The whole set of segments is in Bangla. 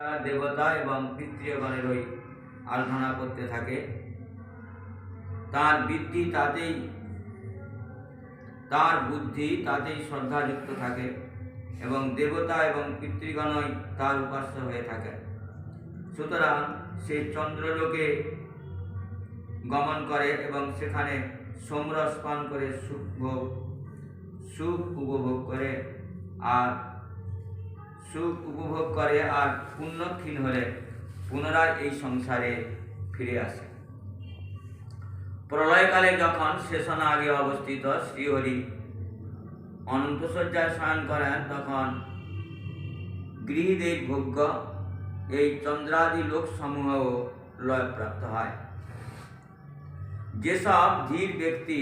দেবতা এবং পিতৃগণের ওই আরাধনা করতে থাকে। তার বৃদ্ধি তাতেই, তার বুদ্ধি তাতেই শ্রদ্ধাযুক্ত থাকে এবং দেবতা এবং পিতৃগণই তার উপাস্য হয়ে থাকে সুতরাং সে চন্দ্রলোকে গমন করে এবং সেখানে সোমরস পান করে সুখ ভোগ, সুখ উপভোগ করে আর সুখ উপভোগ করে আর পুণ্যক্ষীণ হলে পুনরায় এই সংসারে ফিরে আসে। প্রলয়কালে যখন শেষনা আগে অবস্থিত শ্রীহরি অনন্তশয্যায় শয়ন করেন, তখন গৃহীদের ভোগ্য এই চন্দ্রাদি লোকসমূহ লয়প্রাপ্ত হয়। যেসব ধীর ব্যক্তি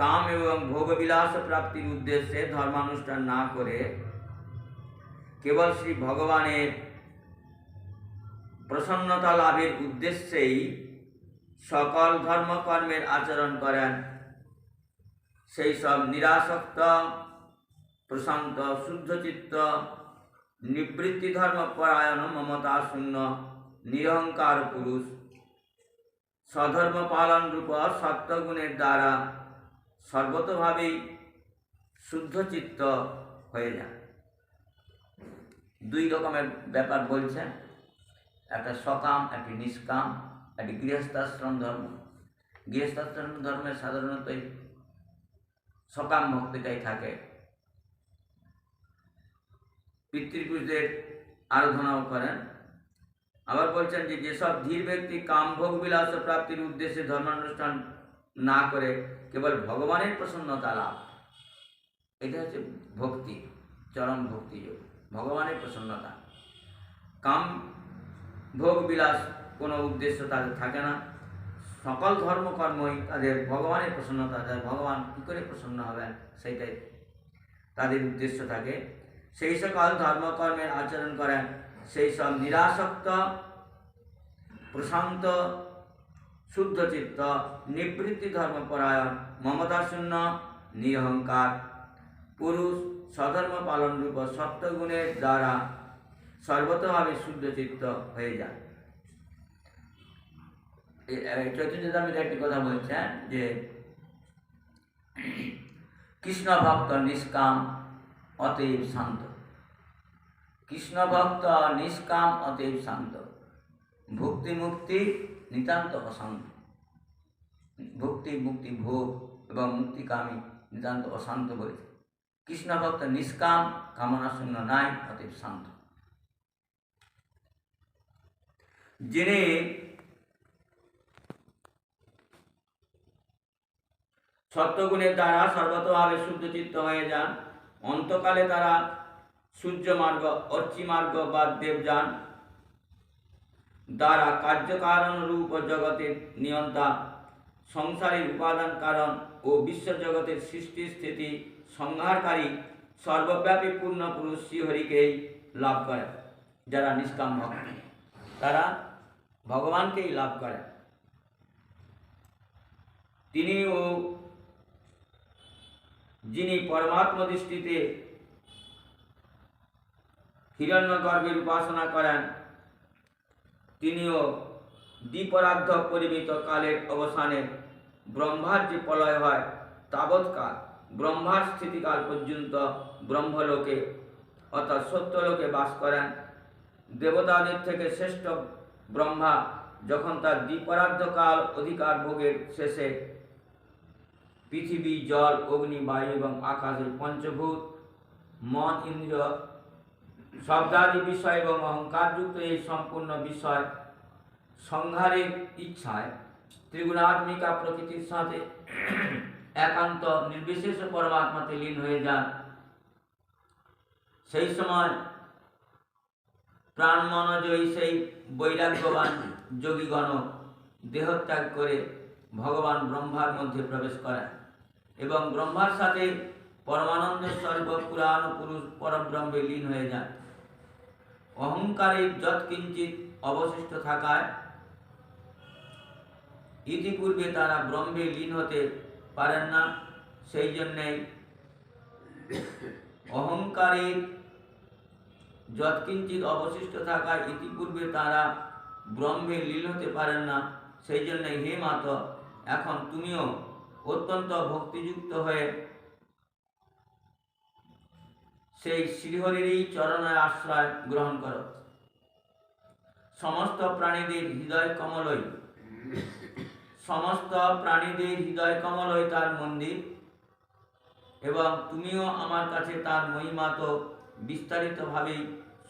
কাম এবং ভোগবিলাস প্রাপ্তির উদ্দেশ্যে ধর্মানুষ্ঠান না করে কেবল শ্রী ভগবানের প্রসন্নতা লাভের উদ্দেশ্যেই সকল ধর্মকর্মের আচরণ করেন। সেই সব নিরাসক্ত, প্রশান্ত, শুদ্ধচিত্ত নিবৃত্তি ধর্মপরায়ণ মমতা শূন্য নিরহংকার পুরুষ, স্বধর্ম পালন রূপ সত্যগুণের দ্বারা সর্বতভাবেই শুদ্ধচিত্ত হয়ে যায়। দুই রকমের ব্যাপার বলছেন একটা সকাম, একটি নিষ্কাম, একটি গৃহস্থাশ্রম ধর্ম। গৃহস্থাশ্রম ধর্মে সাধারণত সকাম ভক্তিটাই থাকে। পিতৃপুরুষদের আরাধনাও করেন। আবার বলছেন যে, যেসব ধীর ব্যক্তি কাম ভোগ বিলাস প্রাপ্তির উদ্দেশ্যে ধর্মানুষ্ঠান না করে কেবল ভগবানের প্রসন্নতা লাভ। এটা হচ্ছে ভক্তি, চরম ভক্তি যোগ ভগবানের প্রসন্নতা কাম ভোগ বিলাস কোনো উদ্দেশ্য তাদের থাকে না সকল ধর্মকর্মই তাদের ভগবানের প্রসন্নতা তাদের ভগবান কী করে প্রসন্ন হবেন সেইটাই তাদের উদ্দেশ্য থাকে সেই সকল ধর্মকর্মের আচরণ করেন সেই সব নিরাসক্ত প্রশান্ত শুদ্ধচিত্ত নিবৃত্তি ধর্মপরায়ণ মমতাশূন্য নিরহংকার পুরুষ স্বধর্ম পালন রূপ সপ্তগুণের দ্বারা সর্বতভাবে শুদ্ধচিত্ত হয়ে যায়। চৈতন্য দামের একটি কথা বলছেন যে কৃষ্ণ ভক্ত নিষ্কাম, অতএব শান্ত। কৃষ্ণ ভক্ত নিষ্কাম, অতএব শান্ত। ভক্তি মুক্তি, নিতান্ত অশান্ত। ভক্তি, মুক্তি ভোগ এবং মুক্তিকামী, নিতান্ত অশান্ত বলেছে। কৃষ্ণ ভক্ত নিষ্কাম, কামনা শূন্য নাই অতএব শান্ত। যিনি সত্যগুণের দ্বারা সর্বতভাবে শুদ্ধচিত্ত হয়ে যান। অন্তকালে তারা সূর্য মার্গ, অর্চি মার্গ বা দেবযান দ্বারা কার্যকারণ রূপ ও জগতের নিয়ন্তা, সংসারের উপাদান কারণ ও বিশ্বজগতের সৃষ্টি স্থিতি সংহারকারী সর্বব্যাপী পূর্ণ পুরুষ শ্রীহরিকেই লাভ করে, যারা নিষ্কাম ভক্ত। তারা ভগবানকেই লাভ করে। তিনি ও যিনি পরমাত্ম দৃষ্টিতে হিরণ্য গর্ভের উপাসনা করেন, তিনিও দ্বীপরাধ্য পরিমিত কালের অবসানে ব্রহ্মার যে প্রলয় হয়, তাবৎকাল ব্রহ্মার স্থিতিকাল পর্যন্ত ব্রহ্মলোকে, অর্থাৎ সত্যলোকে বাস করেন। দেবতাদের থেকে শ্রেষ্ঠ ব্রহ্মা যখন তার দ্বীপরার্ধকাল অধিকার ভোগের শেষে পৃথিবী, জল, অগ্নি, বায়ু এবং আকাশের পঞ্চভূত, মন, ইন্দ্রিয় শব্দাদি বিষয় এবং অহংকারযুক্ত এই সম্পূর্ণ বিষয় সংহারের ইচ্ছায় ত্রিগুণাত্মিকা প্রকৃতির সাথে একান্ত নির্বিশেষ পরমাত্মাতে লীন হয়ে যান। সেই সময় প্রাণ মনোজয়ী সেই বৈরাগ্যবান যোগীগণ দেহত্যাগ করে ভগবান ব্রহ্মার মধ্যে প্রবেশ করেন এবং ব্রহ্মার সাথে পরমানন্দ স্বর্গ পুরাণ পুরুষ পরব্রহ্মে লীন হয়ে যায় অহংকারের যৎকিঞ্চিত অবশিষ্ট থাকায় ইতিপূর্বে তারা ব্রহ্মে লীন হতে পারেন না, সেই জন্যেই অহংকারের যৎকিঞ্চিত অবশিষ্ট থাকায় ইতিপূর্বে তারা ব্রহ্মে লীল হতে পারেন না, সেই জন্য হে মাত, এখন তুমিও অত্যন্ত ভক্তিযুক্ত হয়ে সেই শ্রীহরিরই চরণের আশ্রয় গ্রহণ করো। সমস্ত প্রাণীদের হৃদয় কমলই। সমস্ত প্রাণীদের হৃদয় কমলই তার মন্দির, এবং তুমিও আমার কাছে তার মহিমা তো বিস্তারিতভাবেই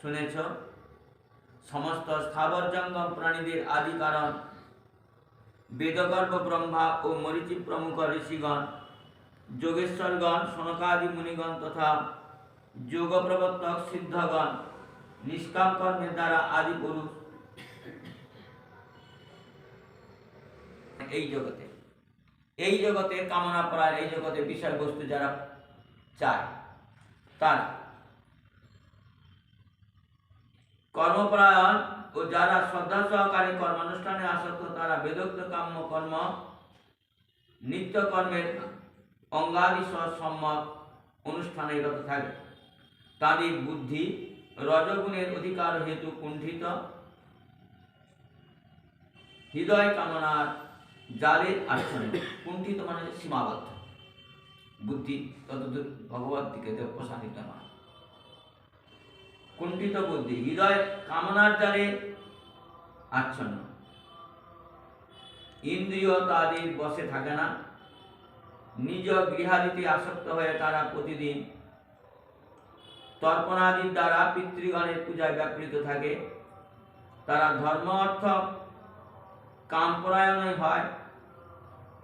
শুনেছ। সমস্ত স্থাবর জঙ্গম প্রাণীদের আদি কারণ বেদগর্ভ ব্রহ্মা ও মরিচি প্রমুখ ঋষিগণ, যোগেশ্বরগণ, সনকাদি মুনিগণ তথা যোগ প্রবর্তক সিদ্ধগণ, নিষ্কাম কর্মের দ্বারা আদি পুরুষ এই জগতে। এই জগতে কামনা করার এই জগতে বিষয়বস্তু যারা চায়, তারা। কর্মপরায়ণ ও যারা শ্রদ্ধা সহকারে কর্মানুষ্ঠানে আসক্ত, তারা বেদোক্ত কাম্য কর্ম, নিত্য কর্মের অঙ্গাদি সম্যক অনুষ্ঠানে রত থাকে। তাদের বুদ্ধি রজগুণের অধিকার হেতু কুণ্ঠিত। হৃদয় কামনার জালে আচ্ছন্ন কুণ্ঠিত মানে সীমাবদ্ধ? বুদ্ধি, ততদূর ভগবত দিকে প্রসারিত নয় কুণ্ঠিত বুদ্ধি? হৃদয় কামনার জালে আচ্ছন্ন। ইন্দ্রিয় তাদের বসে থাকে না। নিজ গৃহাদিতে আসক্ত হয়ে তারা প্রতিদিন তর্পণাদির দ্বারা পিতৃগণের পূজায় ব্যাপৃত থাকে। তারা ধর্ম, অর্থ কামপরায়ণই হয়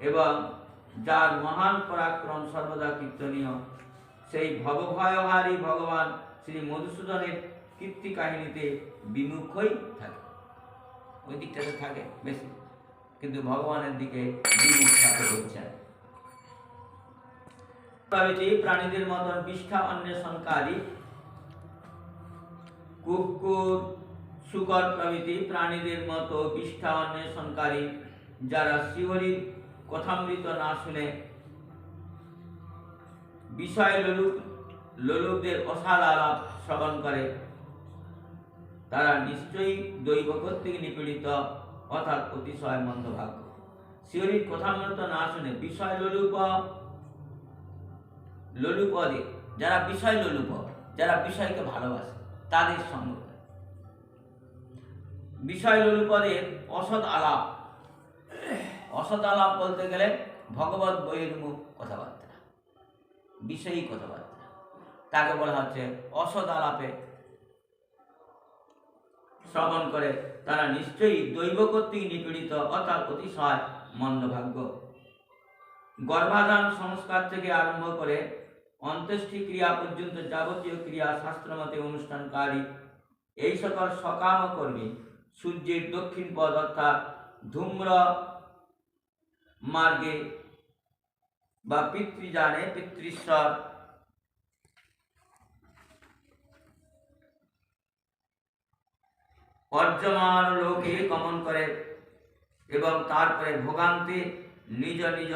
এবং যার মহান পরাক্রম সর্বদা কীর্তনীয়, সেই ভবভয়হারী ভগবান শ্রী মধুসূদনের কীর্তি কাহিনীতে বিমুখই থাকে। ওই দিকটাতে থাকে বেশি, কিন্তু ভগবানের দিকে বিমুখ থাকে হচ্ছে প্রভৃতি প্রাণীদের মতন বিষ্ঠা অন্বেষণকারী কুকুর শুকর প্রভৃতি প্রাণীদের মতো বিষ্ঠা অন্বেষণকারী যারা শিহরির কথামৃত না শুনে বিষয় লোলুপ লোলুপদের অসাল আলাপ শ্রবণ করে, তারা নিশ্চয়ই দৈব কর্তৃক নিপীড়িত, অর্থাৎ অতিশয় মন্দভাগ্য শিহরির কথামৃত না শুনে বিষয় লোলুপ লোলুপদে, যারা বিষয় লোলুপ যারা বিষয়কে ভালোবাসে, তাদের সঙ্গ। বিষয় লোলুপদের অসৎ আলাপ। অসৎ আলাপ বলতে গেলে ভগবত বহির্মুখ কথাবার্তা। বিষয়ী কথাবার্তা। তাকে বলা হচ্ছে অসৎ আলাপে। শ্রবণ করে তারা নিশ্চয়ই দৈব কর্তৃক নিপীড়িত অর্থাৎ অতিশয় মন্দভাগ্য গর্ভাধান সংস্কার থেকে আরম্ভ করে অন্ত্যেষ্টি ক্রিয়া পর্যন্ত যাবতীয় ক্রিয়া, শাস্ত্রমতে অনুষ্ঠানকারী, এই সকল সকাম কর্মী সূর্যের দক্ষিণ পদ অর্থাৎ ধূম্র মার্গে বা পিতৃযানে পিতৃশ্বর অর্যমান লোকে গমন করে এবং তারপরে ভোগান্তে নিজ নিজ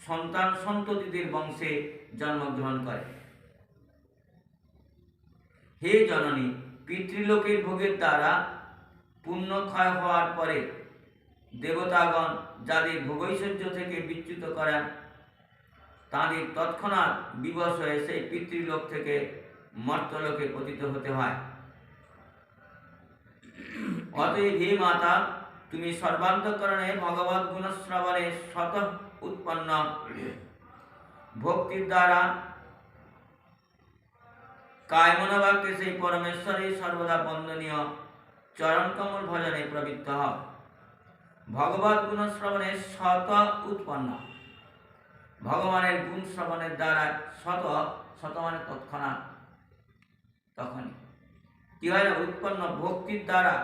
সন্তান সন্ততিদের বংশে জন্মগ্রহণ করে। হে জননী, পিতৃলোকের ভোগের দ্বারা পুণ্যক্ষয় হওয়ার পরে দেবতাগণ যাদের ভোগৈশ্বর্য থেকে বিচ্যুত করেন তাদের তৎক্ষণাৎ বিবশ হয়ে সেই পিতৃলোক থেকে মর্তলোকে পতিত হতে হয়। অতএব হে মাতা, তুমি সর্বান্তকরণে ভগবত গুণশ্রবণে শত উৎপন্ন। ভক্তির দ্বারা কায়মনোবাক্যে সেই পরমেশ্বরের সর্বদা বন্দনীয়। চরণকমল ভজনে প্রবৃত্ত হও। ভগবত গুণ শ্রবণে শত উৎপন্ন। ভগবানের গুণ শ্রবণের দ্বারা শত শত মানে তৎক্ষণাৎ। তখনই। কি হয় উৎপন্ন ভক্তির দ্বারা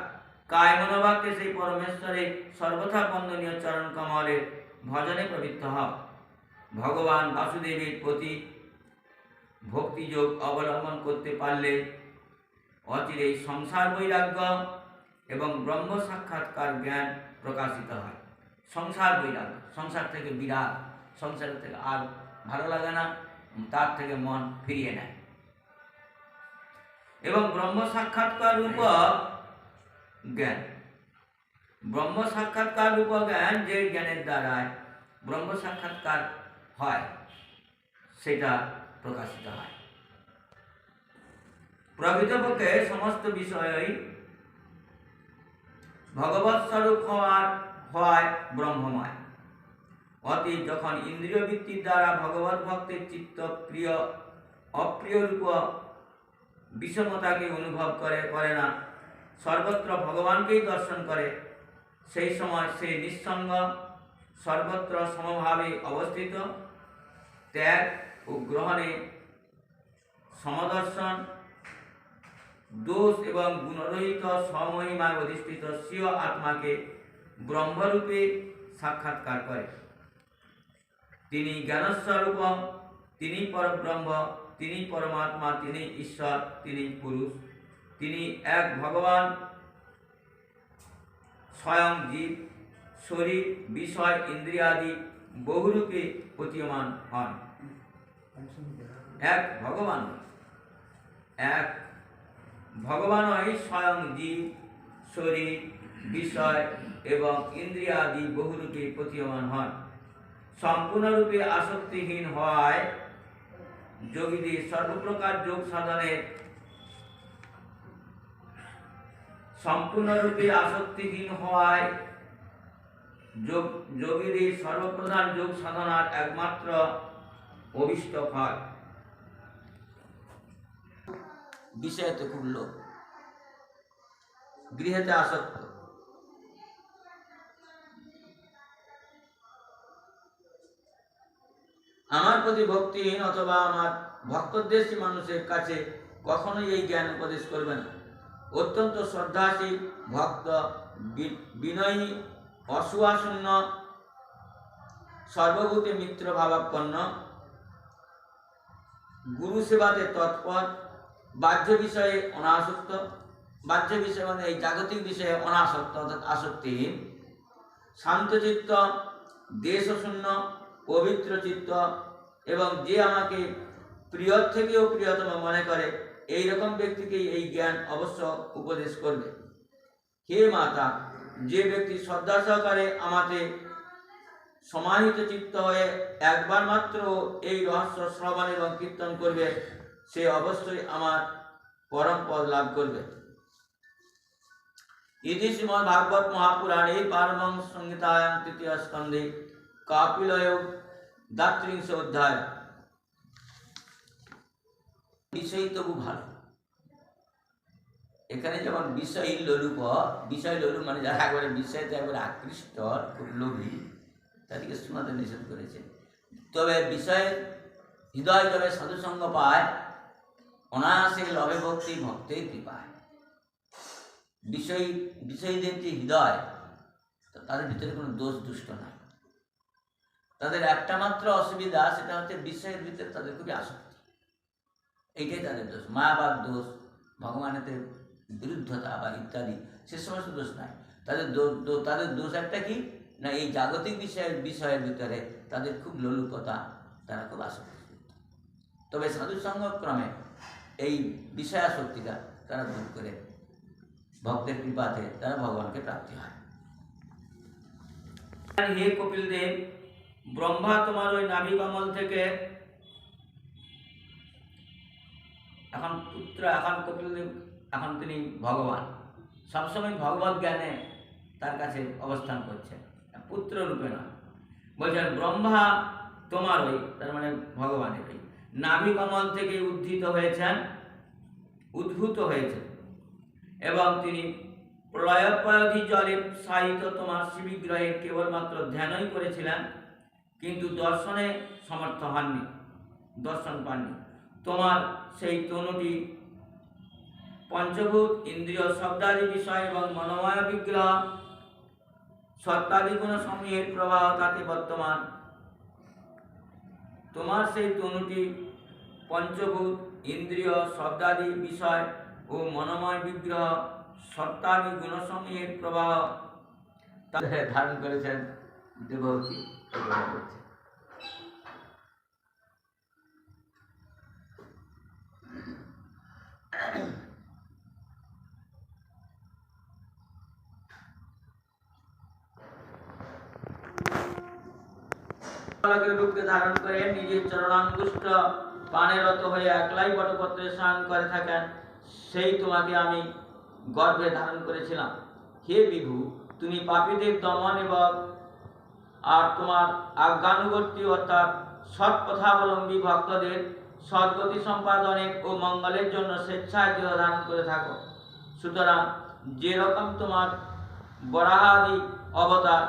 কায় মনোবাক্যে সেই পরমেশ্বরের সর্বথা বন্দনীয় চরণ কমলের ভজনে প্রবৃত্ত হও। ভগবান বাসুদেবের প্রতি ভক্তিযোগ অবলম্বন করতে পারলে অচিরেই সংসার বৈরাগ্য এবং ব্রহ্ম সাক্ষাৎকার জ্ঞান প্রকাশিত হয়। সংসার বৈরাগ্য, সংসার থেকে বিরাট সংসার থেকে আর ভালো লাগে না, তার থেকে মন ফিরিয়ে নেয়। এবং ব্রহ্ম সাক্ষাৎকার রূপ জ্ঞান। ব্রহ্ম সাক্ষাৎকার রূপ জ্ঞান যে জ্ঞানের দ্বারায় ব্রহ্ম সাক্ষাৎকার হয়, সেটা প্রকাশিত হয়। প্রকৃতপক্ষে সমস্ত বিষয়ই ভগবৎ স্বরূপ হওয়ার হয় ব্রহ্মময়। অতীত যখন ইন্দ্রিয় বৃত্তির দ্বারা ভগবত ভক্তের চিত্ত প্রিয়, অপ্রিয় রূপ বিষমতাকে অনুভব করে করে না, সর্বত্র ভগবানকেই দর্শন করে, সেই সময় সে নিঃসঙ্গ, সর্বত্র সমভাবে অবস্থিত, ত্যাগ ও গ্রহণে সমদর্শন দোষ এবং গুণরহিত স্বমহিমায় অধিষ্ঠিত স্বীয় আত্মাকে ব্রহ্মরূপে সাক্ষাৎকার করে। তিনি জ্ঞানস্বরূপ তিনি পরব্রহ্ম, তিনি পরমাত্মা, তিনি ঈশ্বর, তিনি পুরুষ, তিনি এক ভগবান, স্বয়ং জীব, শরীর, বিষয়, ইন্দ্রিয়াদি বহুরূপে প্রতীয়মান হন। এক ভগবান, এক ভগবানই স্বয়ং জীব, শরীর, বিষয় এবং ইন্দ্রিয়াদি বহুরূপে প্রতীয়মান হন। সম্পূর্ণরূপে আসক্তিহীন হওয়ায় যোগীদের সর্বপ্রকার যোগ সাধনের সম্পূর্ণরূপে আসক্তিহীন হওয়ায় যোগ যোগীদের সর্বপ্রধান যোগ সাধনার একমাত্র অভিষ্ট ফল। বিষয়তে খুব গৃহেতে আসক্ত। আমার প্রতি ভক্তিহীন অথবা আমার ভক্তদ্বেষী মানুষের কাছে কখনোই এই জ্ঞান উপদেশ করবে না। অত্যন্ত শ্রদ্ধাশীল ভক্ত বিনয়ী অসুয়াশূন্য সর্বভূতে মিত্র, ভাবাপন্ন। গুরু সেবাতে তৎপর বাহ্য বিষয়ে অনাসক্ত বাহ্য বিষয় মানে এই জাগতিক বিষয়ে অনাসক্ত অর্থাৎ আসক্তিহীন শান্তচিত্ত, দেশশূন্য পবিত্র চিত্ত এবং যে আমাকে প্রিয় থেকেও প্রিয়তম মনে করে এই রকম ব্যক্তিকেই এই জ্ঞান অবশ্য উপদেশ করবে। হে মাতা, যে ব্যক্তি শ্রদ্ধা সহকারে আমাকে সমাহিত চিত্ত হয়ে একবার মাত্র এই রহস্য শ্রবণ এবং কীর্তন করবে সে অবশ্যই আমার পরম পদ লাভ করবে। ইতি শ্রীমদ ভাগবত মহাপুরাণে পারমং সংহিতায়াম তৃতীয় স্কন্ধে কাপিলয় দাত্রিংশ অধ্যায়। বিষয় তবু ভালো। এখানে যেমন বিষয় লোলুপ, বিষয় লোলু মানে যারা একবারে বিষয়তে একবারে আকৃষ্ট, খুব লোভী, তাদেরকে শোনাতে নিষেধ করেছে। তবে বিষয়, হৃদয় তবে সাধুসঙ্গ পায় অনায়াসে লবে ভক্তি, ভক্তের কৃপায়। বিষয় বিষয়ীদের যে হৃদয় তাদের ভিতরে কোনো দোষ দুষ্ট নাই। তাদের একটা মাত্র অসুবিধা, সেটা হচ্ছে বিষয়ের ভিতরে তাদের খুবই আসক্তি। এইটাই তাদের দোষ। মায়াবাদ দোষ ভগবানের বিরুদ্ধতা বা ইত্যাদি, সে সমস্ত দোষ নাই। তাদের তাদের দোষ একটা কি? না, এই জাগতিক বিষয়ের বিষয়ের ভিতরে তাদের খুব লোলুপতা, তারা খুব আসক্তি। তবে সাধু ক্রমে এই বিষয়াসক্তিটা তারা দূর করে ভক্তের কৃপাতে তারা ভগবানকে প্রাপ্তি হয়। হে কপিল দেব, ব্রহ্মা তোমার ওই নাভি কমল থেকে এখন পুত্র, এখন কপিল দেব, এখন তিনি ভগবান। সবসময় ভগবত জ্ঞানে তার কাছে অবস্থান করছেন। পুত্র রূপে নয়। বলছেন, ব্রহ্মা তোমার ওই, তার মানে ভগবানের ওই নাভি কমল থেকে উদ্ধৃত হয়েছেন, উদ্ভূত হয়েছেন। এবং তিনি প্রলয়পয়ধি জলে সাহিত তোমার শিবিগ্রহে কেবলমাত্র ধ্যানই করেছিলেন, কিন্তু দর্শনে সমর্থ হননি, দর্শন পাননি। তোমার সেই তনুটি পঞ্চভূত ইন্দ্রিয় শব্দাদি বিষয় এবং মনোময় বিগ্রহ, সত্তাদি গুণ সমূহের প্রবাহ তাতে বর্তমান। তোমার সেই তনুটি পঞ্চভূত, ইন্দ্রিয়, শব্দাদি, বিষয় ও মনোময় বিগ্রহ, সত্তাদি গুণসমূহের প্রবাহ। তাদের ধারণ করেছেন দেবতী করছে রূপকে সৎ পথাবলম্বী ভক্তদের সদ্গতি সম্পাদনে ও মঙ্গলের জন্য স্বেচ্ছায় ধারণ করে থাকো। সুতরাং যেরকম তোমার বরাহাদি অবতার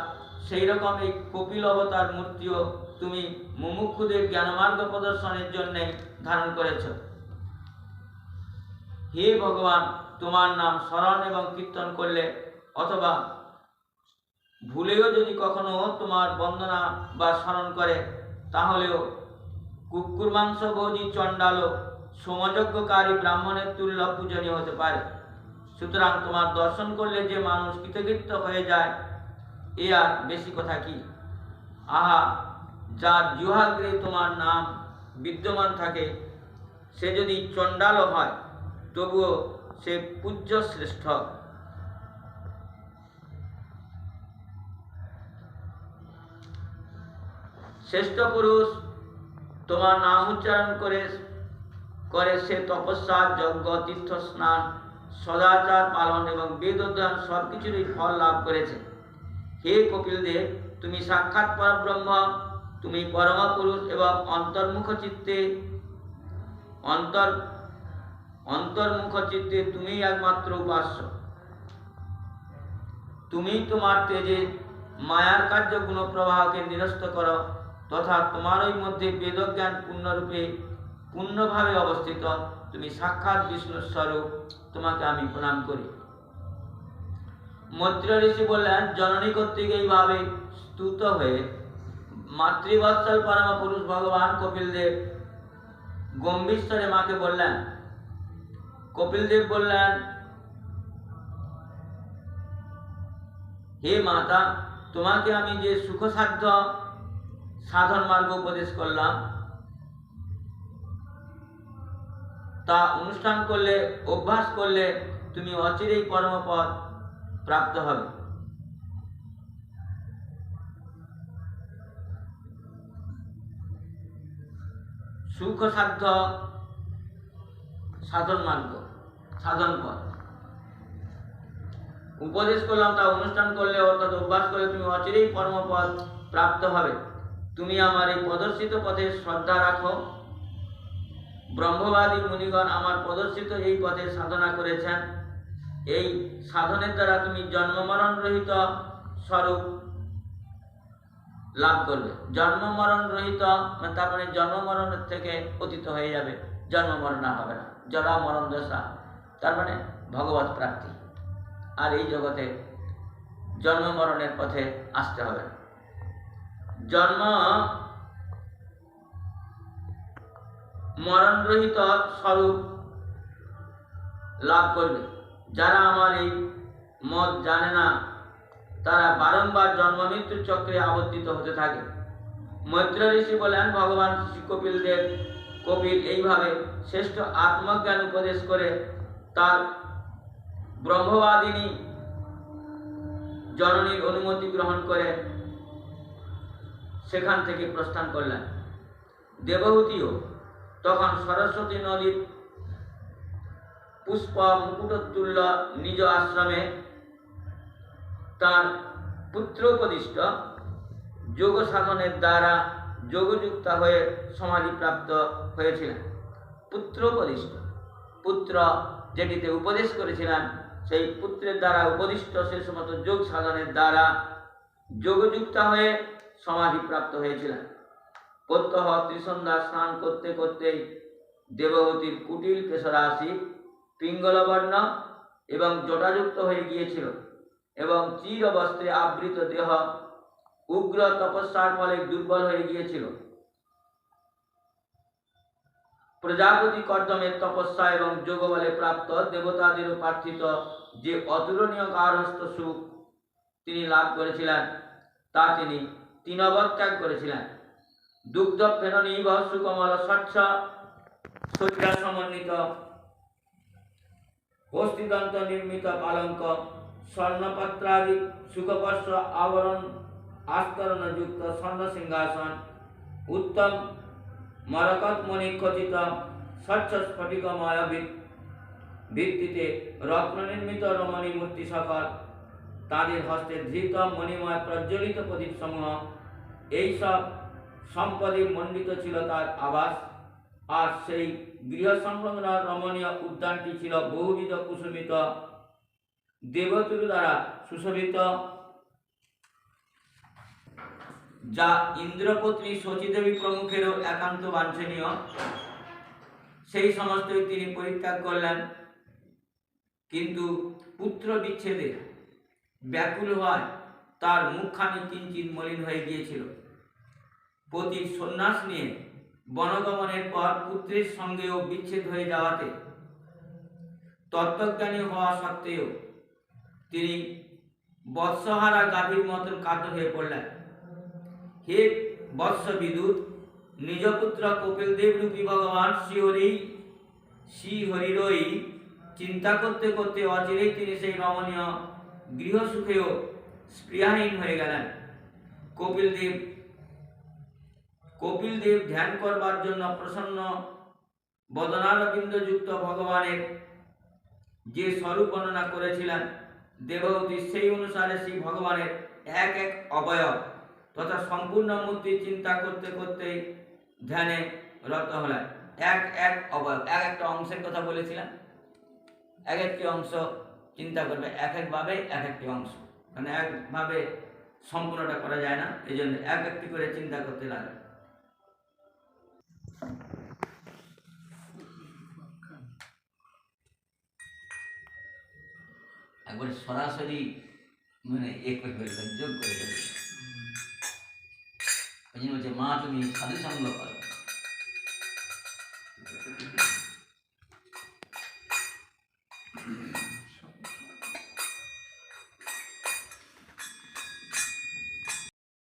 সেই রকম এই কপিল অবতার মূর্তিও তুমি মুমুক্ষুদের জ্ঞানমার্গ প্রদর্শনের জন্যে ধারণ করেছ। হে ভগবান, তোমার নাম স্মরণ এবং কীর্তন করলে অথবা ভুলেও যদি কখনো তোমার বন্দনা বা স্মরণ করে, তাহলেও কুকুর মাংস ভোজি চণ্ডালও সমযজ্ঞকারী ব্রাহ্মণের তুল্য পূজনীয় হতে পারে। সুতরাং তোমার দর্শন করলে যে মানুষ কৃতকৃত্য হয়ে যায়, এ আর বেশি কথা কি? আহা যার জুহাগ্রে তোমার নাম বিদ্যমান থাকে, সে যদি চণ্ডালও হয়, তবুও সে পূজ্য শ্রেষ্ঠ শ্রেষ্ঠ পুরুষ তোমার নাম উচ্চারণ করে করে সে তপস্যা যজ্ঞ, তীর্থ স্নান, সদাচার পালন এবং বেদ অধ্যয়ন সব কিছুরই ফল লাভ করেছে। হে কপিল দেব তুমি সাক্ষাৎ পরব্রহ্ম তুমি পরম পুরুষ এবং অন্তর্মুখ চিত্তে, অন্তর, অন্তর্মুখ চিত্তে তুমি একমাত্র উপাস্য। তুমি তোমার তেজে মায়ার কার্য গুণ প্রবাহকে নিরস্ত করো, তথা তোমারই মধ্যে বেদজ্ঞান পূর্ণরূপে পূর্ণভাবে অবস্থিত। তুমি সাক্ষাৎ বিষ্ণুর স্বরূপ, তোমাকে আমি প্রণাম করি। মৈত্র ঋষি বললেন, জননী কর্তৃক এইভাবে স্তুত হয়ে মাতৃবৎসল পরম পুরুষ ভগবান কপিল কপিলদেব গম্ভীরস্বরে মাকে বললেন কপিলদেব বললেন, হে মাতা, তোমাকে আমি যে সুখসাধ্য সাধন মার্গ উপদেশ করলাম, তা অনুষ্ঠান করলে, অভ্যাস করলে তুমি অচিরেই পরমপদ প্রাপ্ত হবে। সুখ সাধ্য সাধন মার্গ, সাধন পথ। উপদেশ করলাম, তা অনুষ্ঠান করলে অর্থাৎ অভ্যাস করলে তুমি অচিরেই পরমপদ প্রাপ্ত হবে। তুমি আমার এই প্রদর্শিত পথে শ্রদ্ধা রাখো। ব্রহ্মবাদী মুনিগণ আমার প্রদর্শিত এই পথে সাধনা করেছেন। এই সাধনের দ্বারা তুমি জন্ম মরণ রহিত স্বরূপ লাভ করবে। জন্ম মরণ রহিত মানে তার মানে জন্ম মরণের থেকে অতীত হয়ে যাবে। জন্ম মরণ হবে না। জরা মরণ দশা, তার মানে ভগবত প্রাপ্তি। আর এই জগতে জন্ম মরণের পথে আসতে হবে। জন্ম মরণ রহিত স্বরূপ লাভ করবে। যারা আমার এই মত জানে না তারা বারংবার জন্ম মৃত্যুর চক্রে আবর্তিত হতে থাকে। মৈত্র ঋষি বলেন, ভগবান শ্রী কপিল এইভাবে শ্রেষ্ঠ আত্মজ্ঞান উপদেশ করে তার ব্রহ্মবাদিনী জননীর অনুমতি গ্রহণ করে সেখান থেকে প্রস্থান করলেন। দেবহূতিও তখন সরস্বতী নদীর পুষ্প মুকুটোত্তুল্য নিজ আশ্রমে তার পুত্র উপদিষ্ট যোগ সাধনের দ্বারা যোগযুক্ত হয়ে সমাধিপ্রাপ্ত হয়েছিলেন। পুত্র উপদিষ্ট পুত্র যেটিতে উপদেশ করেছিলেন, সেই পুত্রের দ্বারা উপদিষ্ট সে সমস্ত যোগ সাধনের দ্বারা যোগযুক্ত হয়ে সমাধিপ্রাপ্ত হয়েছিলেন। প্রত্যহ ত্রিসন্ধ্যা স্নান করতে করতেই দেবহতীর কুটিল কেশরাশি, পিঙ্গলবর্ণ এবং জটাযুক্ত হয়ে গিয়েছিল। এবং চির বস্ত্রে আবৃত দেহ উগ্র তপস্যার ফলে দুর্বল হয়ে গিয়েছিল। প্রজাপতি কর্দমের তপস্যা এবং যোগ বলে প্রাপ্ত দেবতাদের প্রার্থিত যে অতুলনীয় গার্হস্থ সুখ তিনি লাভ করেছিলেন, তা তিনি তিনবত্যাগ করেছিলেন। দুগ্ধ ফেননীব সুকমল স্বচ্ছ শয্যা সমন্বিত হস্তিদন্ত নির্মিত পালঙ্ক স্বর্ণপত্রাদি সুখবর্ষ আবরণ আস্তরণযুক্ত স্বর্ণ সিংহাসন উত্তম মরকত মণি খচিত স্বচ্ছ স্ফটিকময় ভিত- ভিত্তিতে রত্ন নির্মিত রমণী মূর্তি সকল তাদের হস্তে ধৃত মণিময় প্রজ্বলিত প্রদীপ সমূহ এইসব সম্পদে মণ্ডিত ছিল তার আবাস আর সেই গৃহ সংলগ্ন রমণীয় উদ্যানটি ছিল বহুবিধ কুসুমিত দেবতুর দ্বারা সুশোভিত। যা ইন্দ্রপত্নী শচীদেবী প্রমুখেরও একান্ত বাঞ্ছনীয়। সেই সমস্তই তিনি পরিত্যাগ করলেন। কিন্তু পুত্র বিচ্ছেদে ব্যাকুল হওয়ায় তার মুখখানি কিঞ্চিত মলিন হয়ে গিয়েছিল। পতির সন্ন্যাস নিয়ে বনগমনের পর পুত্রের সঙ্গেও বিচ্ছেদ হয়ে যাওয়াতে তত্ত্বজ্ঞানী হওয়া সত্ত্বেও তিনি বৎসহারা গাভীর মতন কাতর হয়ে পড়লেন। হে বৎস বিদুর নিজ পুত্র কপিল দেব রূপী ভগবান শ্রীহরি, শ্রীহরিরই চিন্তা করতে করতে অচিরেই তিনি সেই রমণীয় গৃহসুখেও স্পৃহাহীন হয়ে গেলেন। কপিল দেব কপিল দেব ধ্যান করবার জন্য প্রসন্ন বদনারবিন্দযুক্ত ভগবানের যে স্বরূপ বর্ণনা করেছিলেন দেবহূতি সেই অনুসারে সেই ভগবানের এক এক অবয়ব তথা সম্পূর্ণ মূর্তি চিন্তা করতে করতে ধ্যানে রত হলেন। এক এক অবয়ব, এক একটা অংশের কথা বলেছিলাম। এক একটি অংশ চিন্তা করবে, এক একভাবে এক একটি অংশ। মানে একভাবে সম্পূর্ণটা করা যায় না এই জন্য এক একটি করে চিন্তা করতে লাগে। একবার সরাসরি মানে এ করে ফেলবেন যোগ করে ফেলবেন ওই জন্য বলছে মা তুমি সাধু সঙ্গ করো